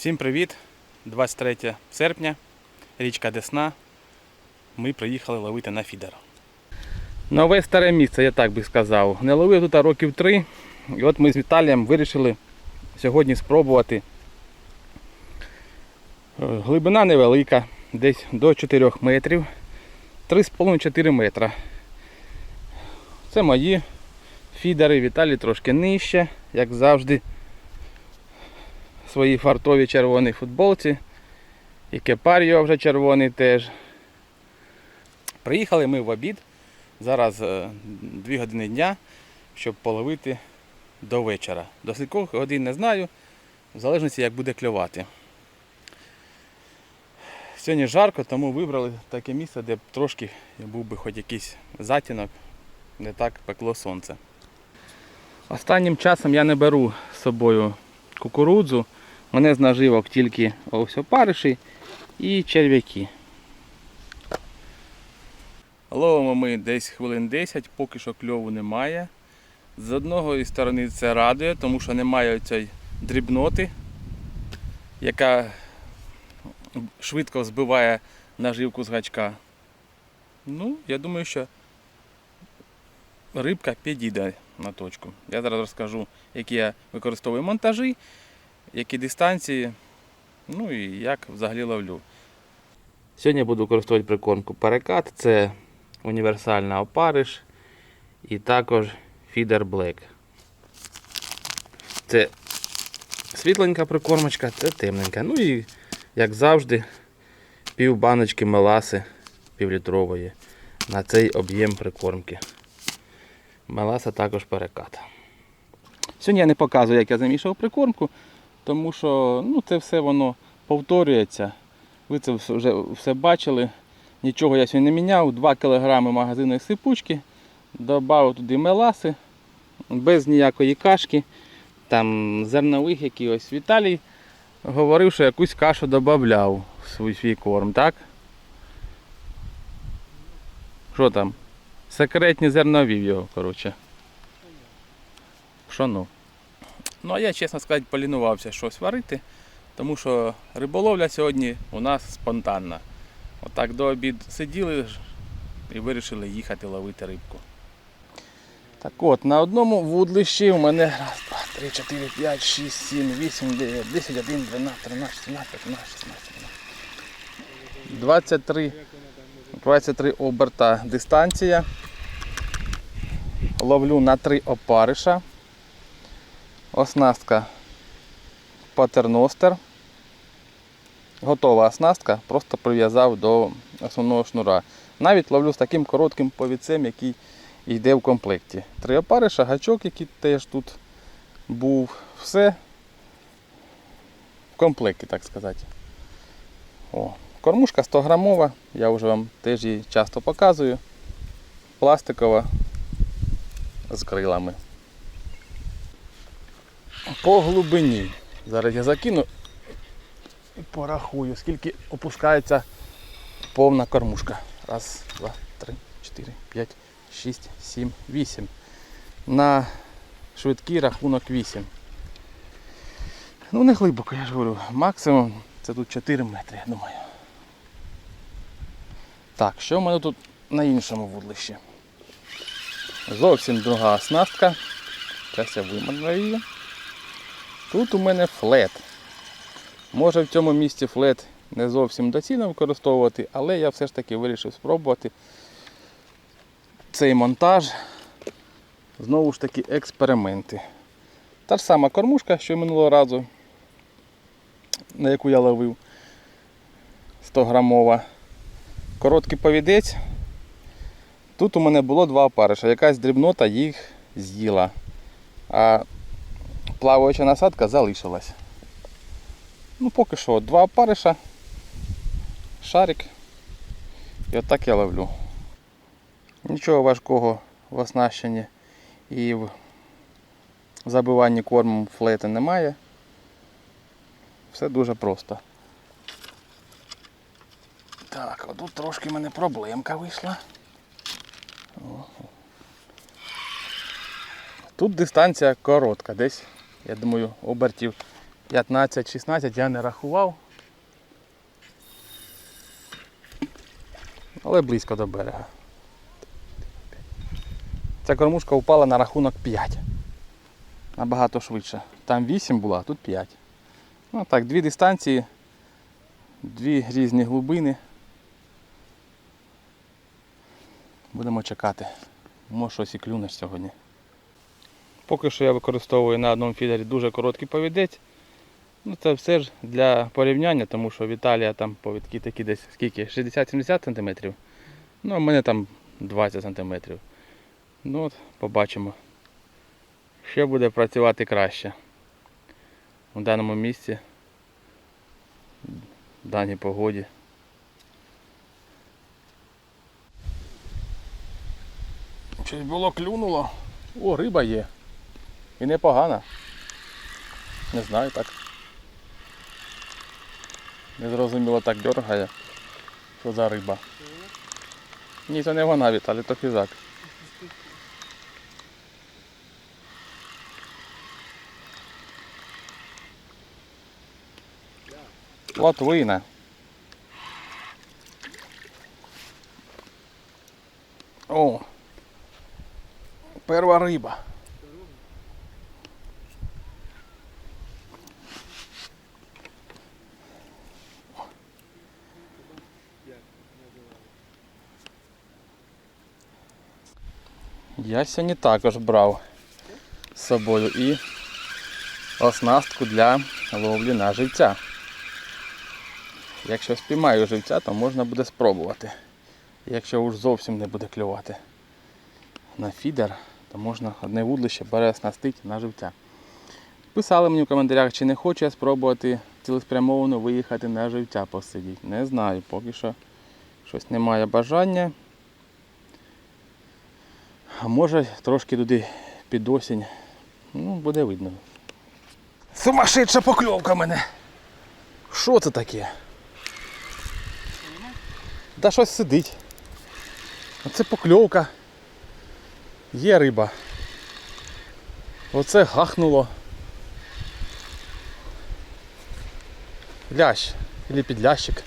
Всім привіт! 23 серпня, річка Десна. Ми приїхали ловити на фідер. Нове старе місце, я так би сказав. Не ловив тут років три. І от ми з Віталієм вирішили сьогодні спробувати. Е, Глибина невелика, десь до 4 метрів. 3,5-4 метра. Це мої фідери, Віталій трошки нижче, як завжди своїй фартовій червоній футболці. І кепар його вже червоний теж. Приїхали ми в обід. Зараз 2 години дня, щоб половити до вечора. До скількох годин не знаю, в залежності як буде клювати. Сьогодні жарко, тому вибрали таке місце, де б трошки був би хоч якийсь затінок, не так пекло сонце. Останнім часом я не беру з собою кукурудзу. Мене з наживок тільки ось опариші і черв'яки. Ловимо ми десь хвилин 10, поки що кльову немає. З одного сторони це радує, тому що немає цієї дрібноти, яка швидко збиває наживку з гачка. Ну, я думаю, що рибка підійде на точку. Я зараз розкажу, які я використовую монтажі, які дистанції, ну і як взагалі ловлю. Сьогодні я буду використовувати прикормку перекат, це універсальна опариш і також фідер Black. Це світленька прикормочка, це темненька. Ну і, як завжди, пів баночки меласи півлітрової на цей об'єм прикормки. Меласа також перекат. Сьогодні я не показую, як я замішав прикормку, тому що ну, це все воно повторюється. Ви це вже все бачили. Нічого я сьогодні не міняв. 2 кг магазинної сипучки. Додав туди меласи, без ніякої кашки. Там зернових якихось. Віталій говорив, що якусь кашу додавав в свій, свій корм, так? Що там? Секретні зернові в його, коротше. Пшоно. Ну, а я, чесно сказати, полінувався щось варити, тому що риболовля сьогодні у нас спонтанна. Отак до обід сиділи і вирішили їхати ловити рибку. Так от, на одному вудлищі у мене раз, два, три, чотири, п'ять, шість, сім, вісім, дев'ять, десять, один, дванадцять, тринадцять, чотирнадцять, п'ятнадцять, шістнадцять, сімнадцять. 23, 23 оберта дистанція. Ловлю на три опариша. Оснастка патерностер. Готова оснастка, просто прив'язав до основного шнура. Навіть ловлю з таким коротким повідцем, який йде в комплекті. Три опариша, гачок, який теж тут був. Все в комплекті, так сказати. О, кормушка 100 грамова, я вже вам теж її часто показую. Пластикова з крилами. По глибині. Зараз я закину і порахую, скільки опускається повна кормушка. Раз, два, три, чотири, п'ять, шість, сім, вісім. На швидкий рахунок 8. Ну не глибоко, я ж говорю. Максимум це тут 4 метри, я думаю. Так, що в мене тут на іншому вудлищі? Зовсім друга оснастка. Зараз я вимажу її. Тут у мене флет. Може в цьому місці флет не зовсім доцільно використовувати, але я все ж таки вирішив спробувати цей монтаж. Знову ж таки експерименти. Та ж сама кормушка, що минулого разу, на яку я ловив 100 грамова. Короткий повідець. Тут у мене було два опариша, якась дрібнота їх з'їла. А плаваюча насадка залишилась. Ну поки що два опариша, шарик. І отак я ловлю. Нічого важкого в оснащенні і в забиванні кормом флети немає. Все дуже просто. Так, а тут трошки в мене проблемка вийшла. Тут дистанція коротка, десь, я думаю, обертів 15-16 я не рахував. Але близько до берега. Ця кормушка впала на рахунок 5. Набагато швидше. Там 8 було, а тут 5. Ну так, дві дистанції, дві різні глибини. Будемо чекати. Може щось і клюнеш сьогодні. Поки що я використовую на одному фідері дуже короткий повідець. Ну це все ж для порівняння, тому що в Італії там повідки такі десь скільки? 60-70 см. Ну, а в мене там 20 см. Ну от, побачимо. Що буде працювати краще у даному місці, в даній погоді. Щось було клюнуло. О, риба є. І непогана. Не знаю так. Незрозуміло так дергає. Що за риба? Ні, це не вона, Віталій, то хижак. Латвина. О! Перша риба. Я сьогодні також брав з собою і оснастку для ловлі на живця. Якщо спіймаю живця, то можна буде спробувати. Якщо уж зовсім не буде клювати на фідер, то можна одне вудлище переоснастити на живця. Писали мені в коментарях, чи не хочу я спробувати цілеспрямовано виїхати на живця посидіти. Не знаю, поки що щось немає бажання. А може трошки туди під осінь. Ну, буде видно. Сумасшедша покльовка мене. Що це таке? Та щось сидить. Оце покльовка. Є риба. Оце гахнуло. Лящ. Или підлящик.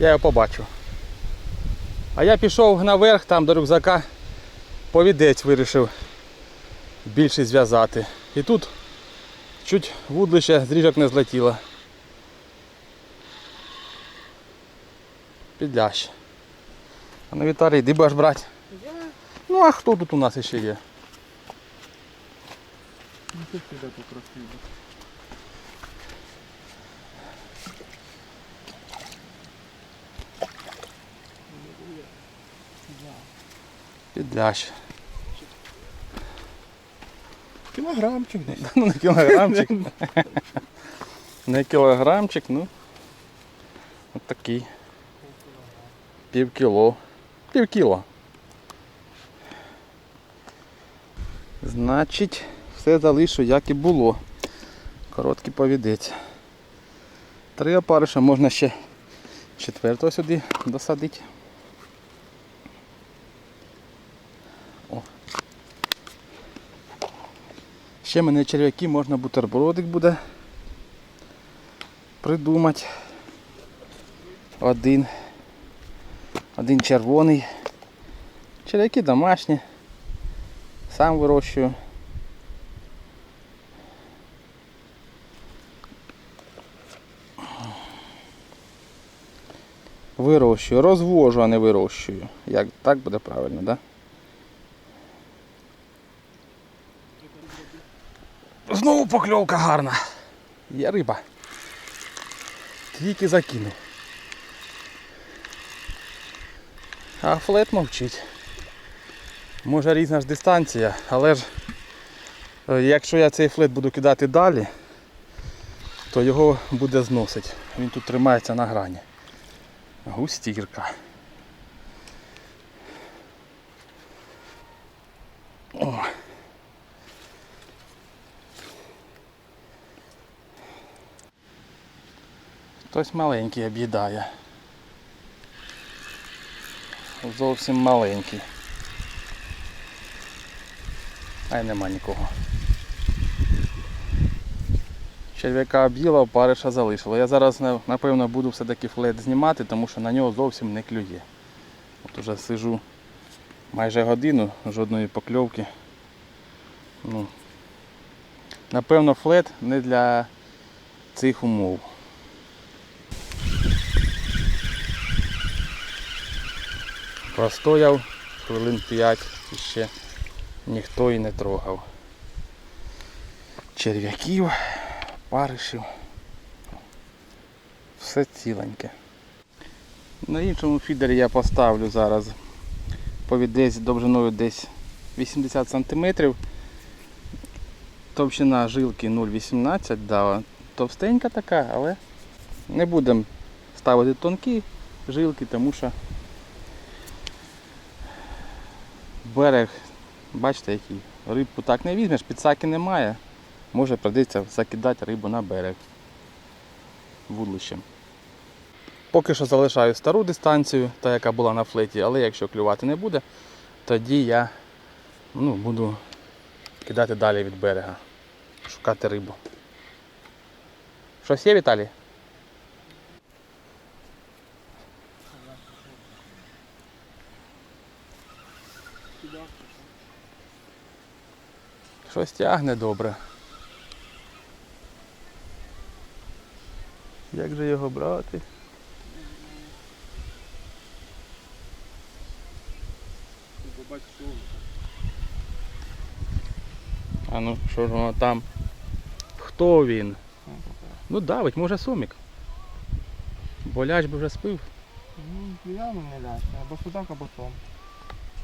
Я його побачу. А я пішов наверх там до рюкзака, повідець вирішив більше зв'язати. І тут чуть вудлище з ріжок не злетіло. Підлящ. А на Віталій, йди будеш брати. Ну а хто тут у нас ще є? Підлящ. Кілограмчик десь. Ну, не кілограмчик. Не кілограмчик, ну. От такий. Пів кіло. Пів кіло. Значить, все залишу, як і було. Короткий повідець. Три опариша можна ще четвертого сюди досадити. Ще мене черв'яки, можна бутербродик буде придумати. Один. Один червоний. Черв'яки домашні. Сам вирощую. Вирощую, розвожу, а не вирощую. Як так буде правильно, так? Да? Знову покльовка гарна. Є риба. Тільки закинув. А флет мовчить. Може різна ж дистанція, але ж е, якщо я цей флет буду кидати далі, то його буде зносити. Він тут тримається на грані. Густірка. Хтось маленький об'їдає. Зовсім маленький. Ай нема нікого. Черв'яка об'їла, париша залишила. Я зараз напевно буду все-таки флет знімати, тому що на нього зовсім не клює. От уже сижу майже годину, жодної покльовки. Ну, напевно, флет не для цих умов. Простояв хвилин 5 і ще ніхто і не трогав. Черв'яків, паришів. Все ціленьке. На іншому фідері я поставлю зараз повідець довжиною десь 80 см. Товщина жилки 0,18, да, товстенька така, але не будемо ставити тонкі жилки, тому що берег, бачите, який. Рибку так не візьмеш, підсаки немає. Може прийдеться закидати рибу на берег вудлищем. Поки що залишаю стару дистанцію, та яка була на флеті, але якщо клювати не буде, тоді я ну, буду кидати далі від берега, шукати рибу. Щось є, Віталій? Щось тягне добре. Як же його брати? А ну, що ж воно там? Хто він? Ну давить, може сомік. Боляч би вже спив. Ну, явно не ляшка. Або судак, або том.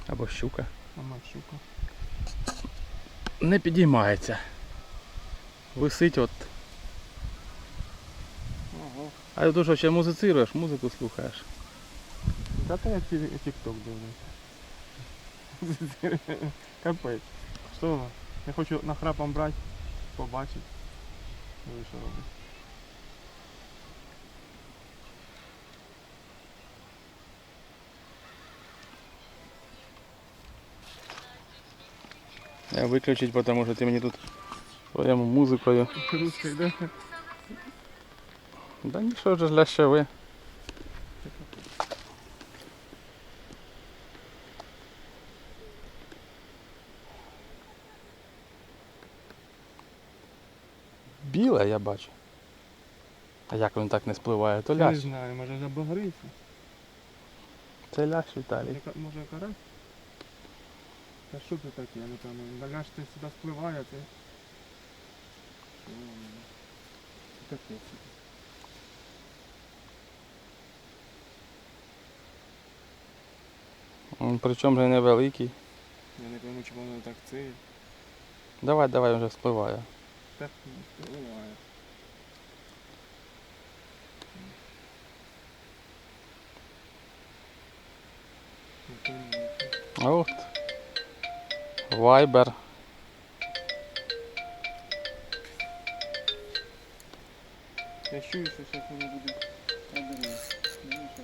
Або щука. Або щука. Не підіймається. Висить от. Ого. А ти що ще музицируєш, музику слухаєш. Та то я ті- тік-ток дивлюся. Капець. Що? Я хочу нахрапом брати, побачити. Ну і що робить? Я виключить, тому що ти мені тут своєму музикою. Русська йде. Да нічого ж для ще ви. Біле я бачу. А як він так не спливає? То Я не знаю, може забагриться. Це лящ Віталій. Може карась? Та що це таке, я не пам'ятаю. Даляш ти сюди спливає, ти. Що воно? Це Капець. М, Причому вже невеликий. Я не пойму, чому воно так це. Давай, давай вже спливає. Так не спливає. Не пойму. От. Вайбер. Я чую, що зараз воно буде одне. Ну, що?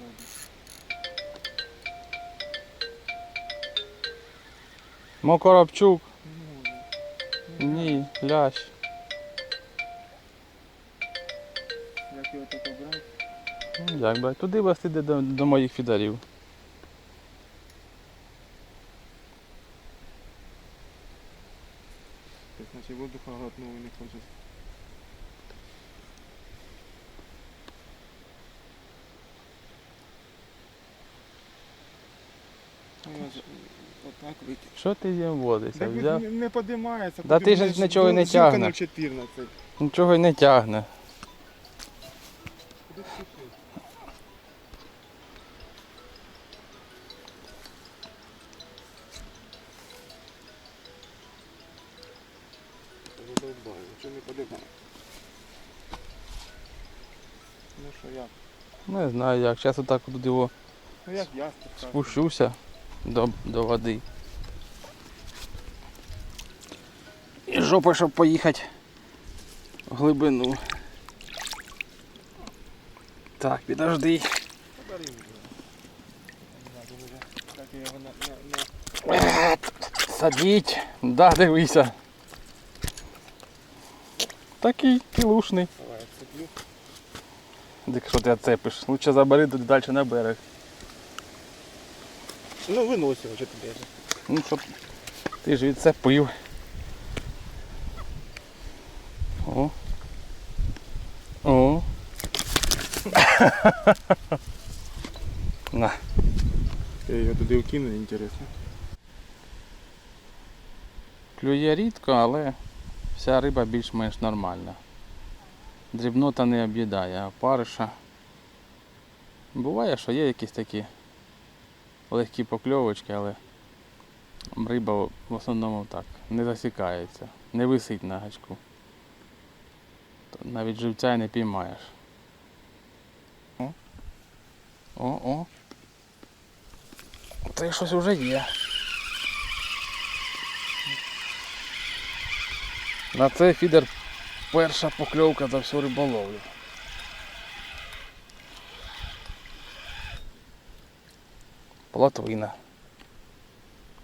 Мокоробчук. Ні, лящ. Як його так обрати? Ну, Як би. Туди вас іде до, до моїх фідарів. Значить воздуха глотного не хоче. Отак витяг. Що ти їм водишся? Так Взяв? не, не подимається. Да ти ж нічого й не тягне. 14. Нічого й не тягне. Не знаю як. Зараз отак тут його Ну як я спущуся до, до води. І жопа, щоб поїхати в глибину. Так, підожди. Садіть. Да, дивися. такий пілушний. Давай, Так що ти цепиш? Лучше забери туди далі на берег. Ну, вынось его, что. Ну що ти ж відцепив. О. О. На. Я ее туда укину, интересно. Клює рідко, але вся риба більш-менш нормальна. Дрібнота не об'їдає, а париша. Буває, що є якісь такі легкі покльовочки, але риба в основному так, не засікається, не висить на гачку. Навіть живця й не піймаєш. О, о. Це щось вже є. На цей фідер перша покльовка за всю риболовлю. Плотвина.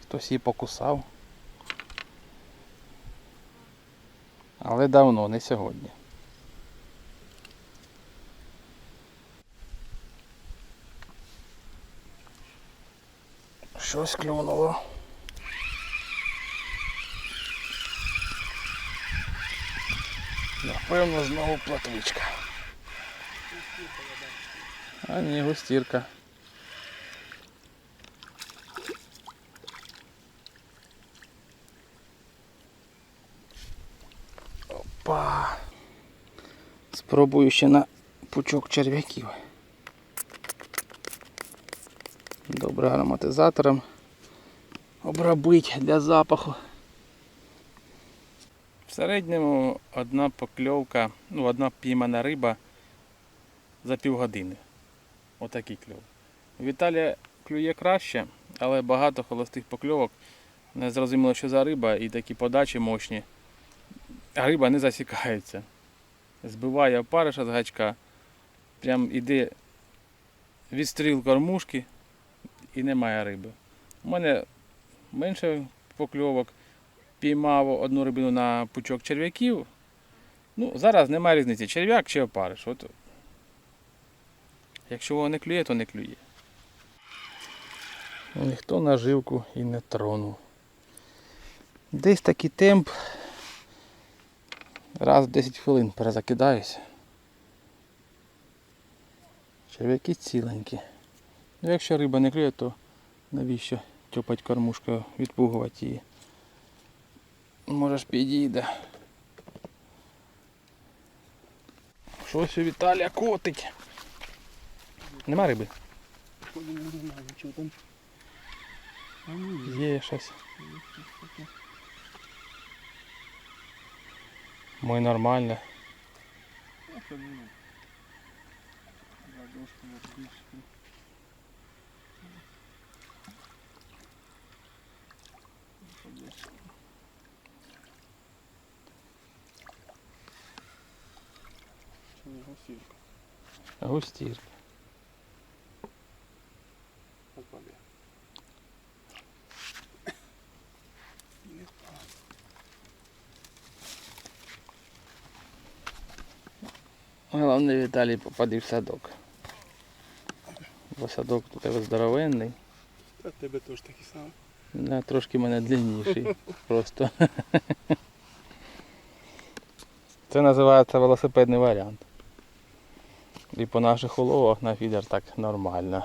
Хтось її покусав. Але давно, не сьогодні. Щось клюнуло. Напевно, знову платвичка. А ні, густірка. Опа. Спробую ще на пучок черв'яків. Добре ароматизатором обробити для запаху. В середньому одна покльовка, ну одна піймана риба за півгодини. Отакий кльов. Віталія клює краще, але багато холостих покльовок. Не зрозуміло, що за риба і такі подачі мощні. А риба не засікається. Збиває опариша з гачка. Прям іде відстріл кормушки і немає риби. У мене менше покльовок піймав одну рибину на пучок черв'яків. Ну, зараз немає різниці, черв'як чи опариш. От. Якщо воно не клює, то не клює. Ніхто наживку і не тронув. Десь такий темп. Раз в 10 хвилин перезакидаюся. Черв'яки ціленькі. Ну, якщо риба не клює, то навіщо тьопать кормушкою, відпугувати її. Можеш підійде. Щось у Віталія котить. Нема риби? Ничего там. Є щось. Мой нормально. Ладошку гусілька? Густірка. Попаде. Не впав. Головне Віталій попади в садок. Бо садок у тебе здоровенний. Та тебе теж такий самий. Да, трошки в мене длинніший. Просто. Це називається велосипедний варіант. І по наших уловах на фідер так нормально.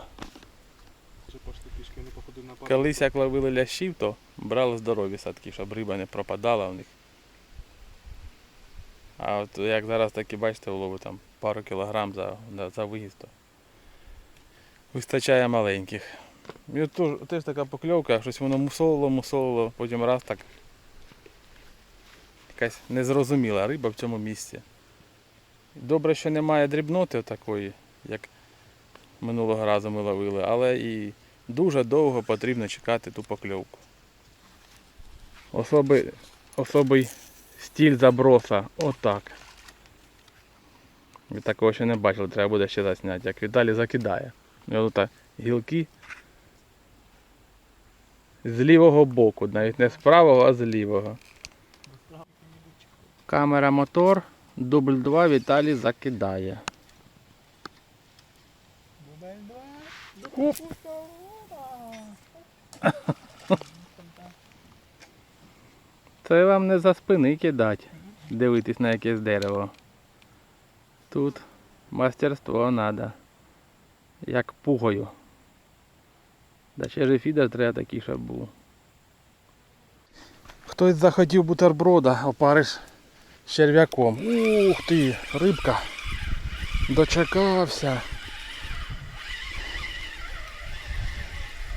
Колись як ловили лящів, то брали здорові садки, щоб риба не пропадала в них. А от як зараз такі, бачите, улови там пару кілограм за, за- за виїзд, то вистачає маленьких. І от теж, теж така покльовка, щось воно мусолило, мусолило, потім раз так. Якась незрозуміла риба в цьому місці. Добре, що немає дрібноти такої, як минулого разу ми ловили, але і дуже довго потрібно чекати ту покльовку. Особий, особий стіль заброса. Отак. Ви такого ще не бачили, треба буде ще засняти, як Віталій закидає. От гілки з лівого боку, навіть не з правого, а з лівого. Камера мотор, Дубль 2 Віталій закидає. Дубль два. Оп. Це вам не за спини кидати, дивитись на якесь дерево. Тут мастерство треба. Як пугою. Да ще ж фідер треба такий, щоб був. Хтось захотів бутерброда, опариш черв'яком. Ух ти, рибка. Дочекався.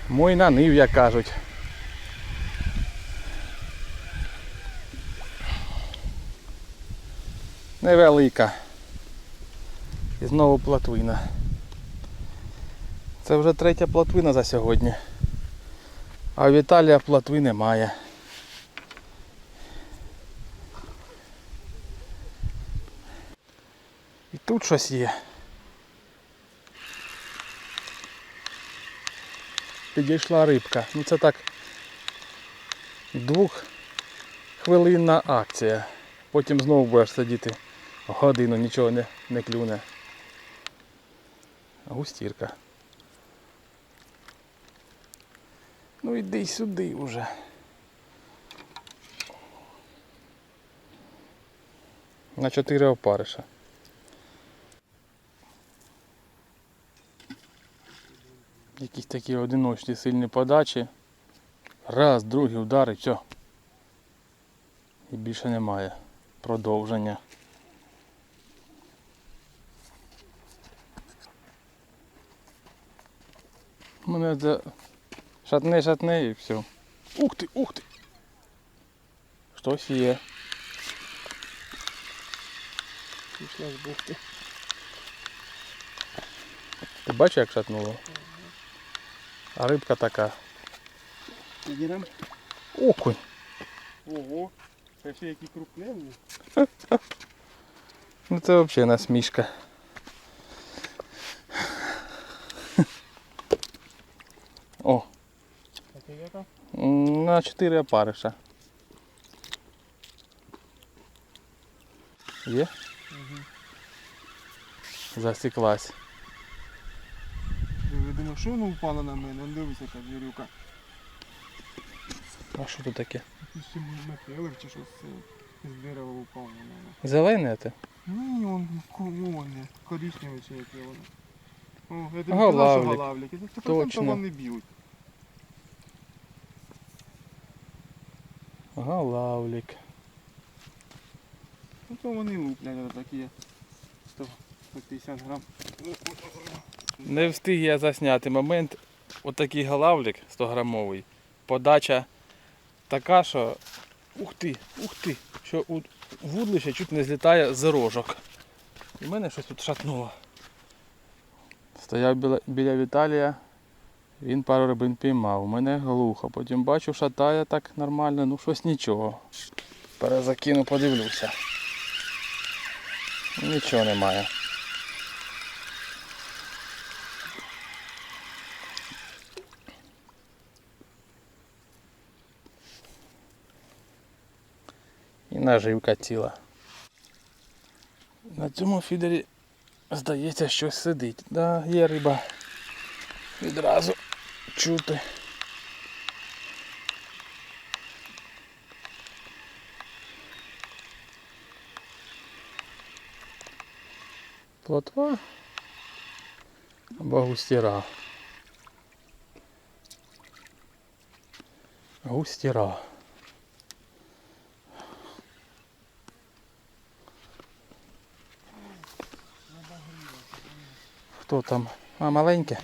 Мой нанив, як кажуть. Невелика. І знову платвина. Це вже третя платвина за сьогодні. А у Віталія платви немає. Тут щось є. Підійшла рибка. Ну це так двоххвилинна акція. Потім знову будеш сидіти годину, нічого не, не клюне. Густірка. Ну іди сюди вже. На чотири опариша. Якісь такі одиночні сильні подачі. Раз, другий удар і все. І більше немає продовження. Мене це шатне, шатне і все. Ух ти, ух ти. Щось є. Пішла з бухти. Ти бачиш, як шатнуло? А рибка така. Їдемо. Окунь. Ого. Це ще які крупненні. Ну це взагалі насмішка. О, Таке яка? м, на 4 опариша. Є? Угу. Засіклась. Думав, що воно впало на мене? Вон дивися, яка звірюка. А що тут таке? Якийсь ще метелик чи щось е, з дерева упав на мене. Зелене ти? Ні, он комоне, коричневе чи яке воно. О, я тобі казав, що галавлік. Це Точно. вони б'ють. Галавлік. Ну то вони луплять такі. 100, 150 грам. Не встиг я засняти момент. Отакий галавлік 100 грамовий. Подача така, що ух ти, ух ти, що у вудлище чуть не злітає з рожок. І мене щось тут шатнуло. Стояв біля Віталія, він пару рибин піймав. У мене глухо. Потім бачу, шатає так нормально, ну щось нічого. Перезакину, подивлюся. Нічого немає. Наживка ціла. На цьому фідері, здається, щось сидить. Да, є риба. Відразу чути. Плотва або густіра. Густіра. Хто там? А, маленьке?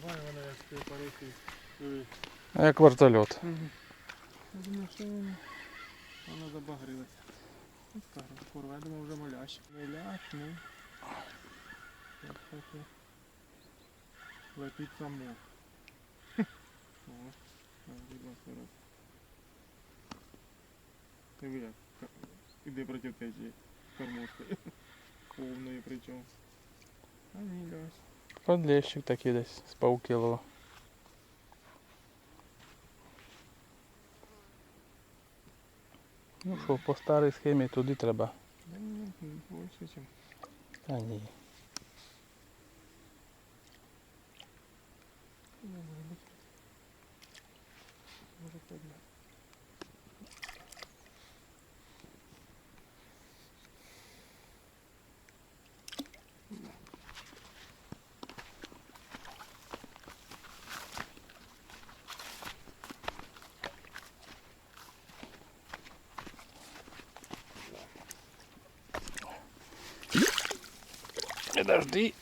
Давай вона як ти парити. А як вертольот. Я думаю, що вона, вона забагрилася. Ось так, курва, я думав вже молящ. Молящ, ну. Як таке. Летить само. О, так, будь ласка, раз. Диви як. ка- Іде проти течії. Кормушкою. Повною причому. Подлещик такий десь з паукілова. Ну що, по старій схемі туди треба. Та ні. Ну, може бути. Може п'ять метрів. Подожди.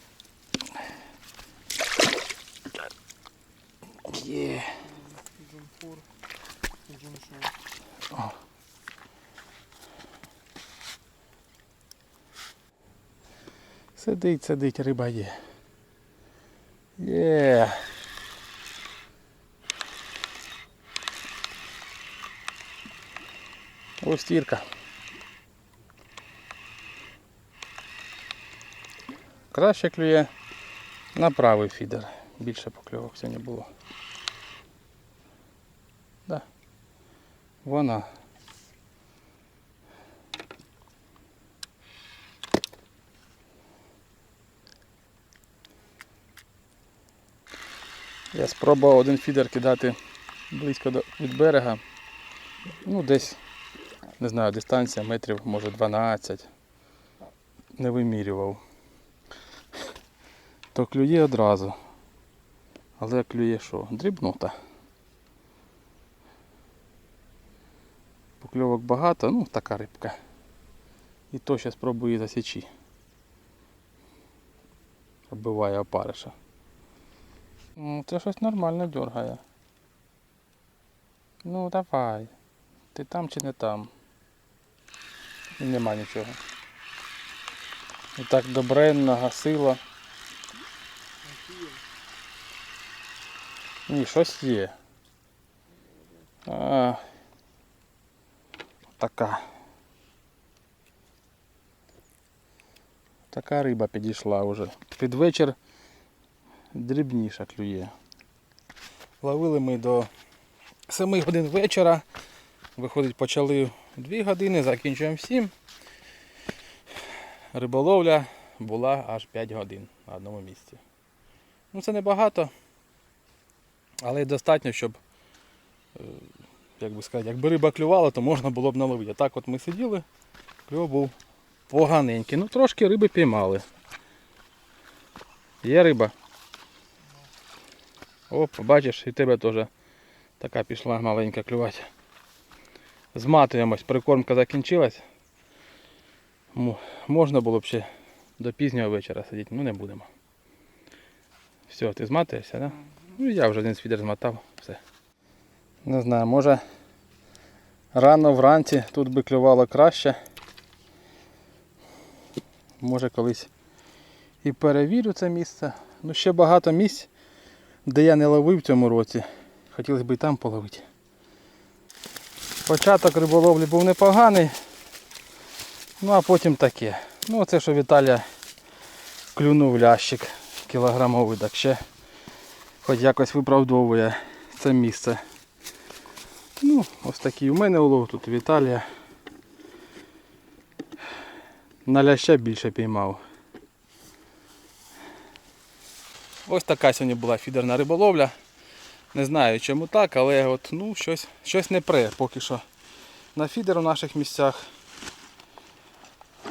Є. Джунфур. Джуншоу. Сидить, сидить, риба є. Є. Ось тірка. Краще клює на правий фідер. Більше покльовок сьогодні було. Да. Вона. Я спробував один фідер кидати близько до, від берега. Ну, десь, не знаю, дистанція метрів, може 12. Не вимірював. То клює одразу. Але клює що? Дрібнота. Покльовок багато, ну така рибка. І то ще спробую засічі. Оббиває опариша. Ну, це щось нормально дергає. Ну давай. Ти там чи не там? Нема нічого. І так добре нагасило. Ні, щось є. А, така. Така риба підійшла вже. Під вечір дрібніша клює. Ловили ми до 7 годин вечора. Виходить, почали 2 години, закінчуємо 7. Риболовля була аж 5 годин на одному місці. Ну це небагато, але достатньо, щоб, е, як би сказати, якби риба клювала, то можна було б наловити. А так от ми сиділи, клюв був поганенький. Ну трошки риби піймали. Є риба. Оп, бачиш, і тебе теж така пішла маленька клювати. Зматуємось, прикормка закінчилась. Можна було б ще до пізнього вечора сидіти, ну не будемо. Все, ти зматуєшся, так? Да? Ну я вже один свідер змотав, все. Не знаю, може рано вранці тут би клювало краще. Може колись і перевірю це місце. Ну ще багато місць, де я не ловив в цьому році. Хотілося б і там половити. Початок риболовлі був непоганий. Ну а потім таке. Ну оце що Віталія клюнув лящик кілограмовий, так ще хоч якось виправдовує це місце. Ну, ось такий у мене улов, тут Віталія. На ляща більше піймав. Ось така сьогодні була фідерна риболовля. Не знаю чому так, але от, ну, щось, щось не пре поки що на фідер у наших місцях.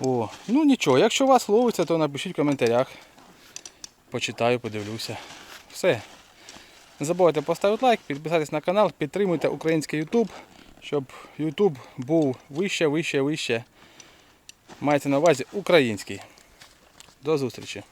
О, ну нічого, якщо у вас ловиться, то напишіть в коментарях. Почитаю, подивлюся. Все. Не забувайте поставити лайк, підписатись на канал, підтримуйте український YouTube, щоб YouTube був вище, вище, вище. Мається на увазі український. До зустрічі!